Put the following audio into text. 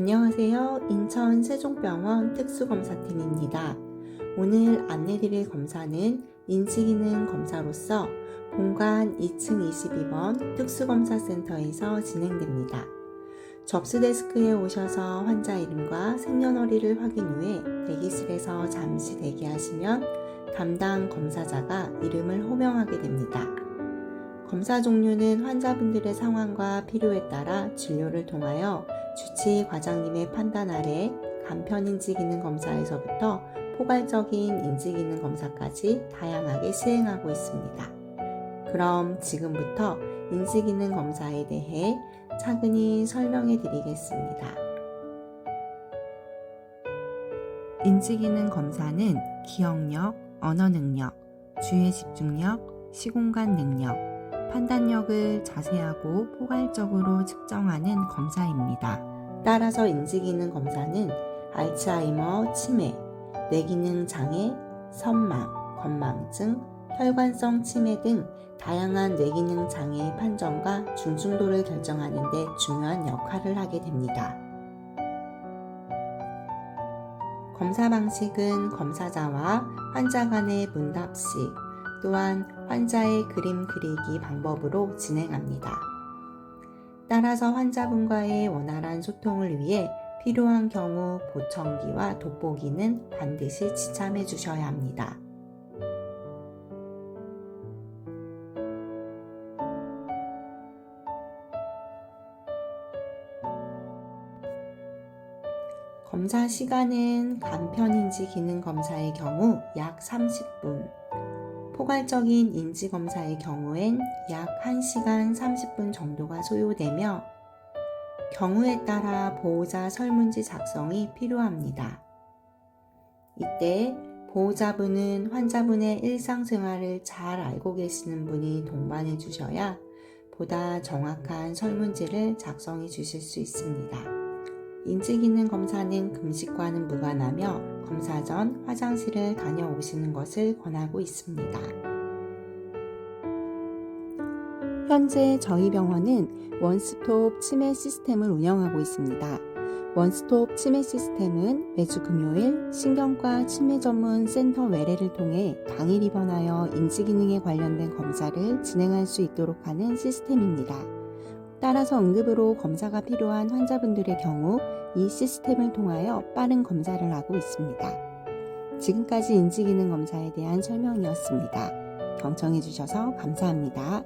안녕하세요. 인천 세종병원 특수검사팀입니다. 오늘 안내드릴 검사는 인지기능 검사로서 본관 2층 22번 특수검사센터에서 진행됩니다. 접수 데스크에 오셔서 환자 이름과 생년월일을 확인 후에 대기실에서 잠시 대기하시면 담당 검사자가 이름을 호명하게 됩니다. 검사 종류는 환자분들의 상황과 필요에 따라 진료를 통하여 주치 과장님의 판단 아래 간편인지 기능 검사에서부터 포괄적인 인지 기능 검사까지 다양하게 시행하고 있습니다. 그럼 지금부터 인지 기능 검사에 대해 차근히 설명해 드리겠습니다. 인지 기능 검사는 기억력, 언어 능력, 주의 집중력, 시공간 능력, 판단력을 자세하고 포괄적으로 측정하는 검사입니다. 따라서 인지기능 검사는 알츠하이머, 치매, 뇌기능 장애, 선망, 건망증, 혈관성 치매 등 다양한 뇌기능 장애의 판정과 중증도를 결정하는 데 중요한 역할을 하게 됩니다. 검사 방식은 검사자와 환자 간의 문답식, 또한 환자의 그림 그리기 방법으로 진행합니다. 따라서 환자분과의 원활한 소통을 위해 필요한 경우 보청기와 돋보기는 반드시 지참해 주셔야 합니다. 검사 시간은 간편인지 기능 검사의 경우 약 30분, 포괄적인 인지 검사의 경우엔 약 1시간 30분 정도가 소요되며 경우에 따라 보호자 설문지 작성이 필요합니다. 이때 보호자분은 환자분의 일상생활을 잘 알고 계시는 분이 동반해 주셔야 보다 정확한 설문지를 작성해 주실 수 있습니다. 인지기능 검사는 금식과는 무관하며 검사 전 화장실을 다녀오시는 것을 권하고 있습니다. 현재 저희 병원은 원스톱 치매 시스템을 운영하고 있습니다. 원스톱 치매 시스템은 매주 금요일 신경과 치매 전문 센터 외래를 통해 당일 입원하여 인지 기능에 관련된 검사를 진행할 수 있도록 하는 시스템입니다. 따라서 응급으로 검사가 필요한 환자분들의 경우 이 시스템을 통하여 빠른 검사를 하고 있습니다. 지금까지 인지기능 검사에 대한 설명이었습니다. 경청해 주셔서 감사합니다.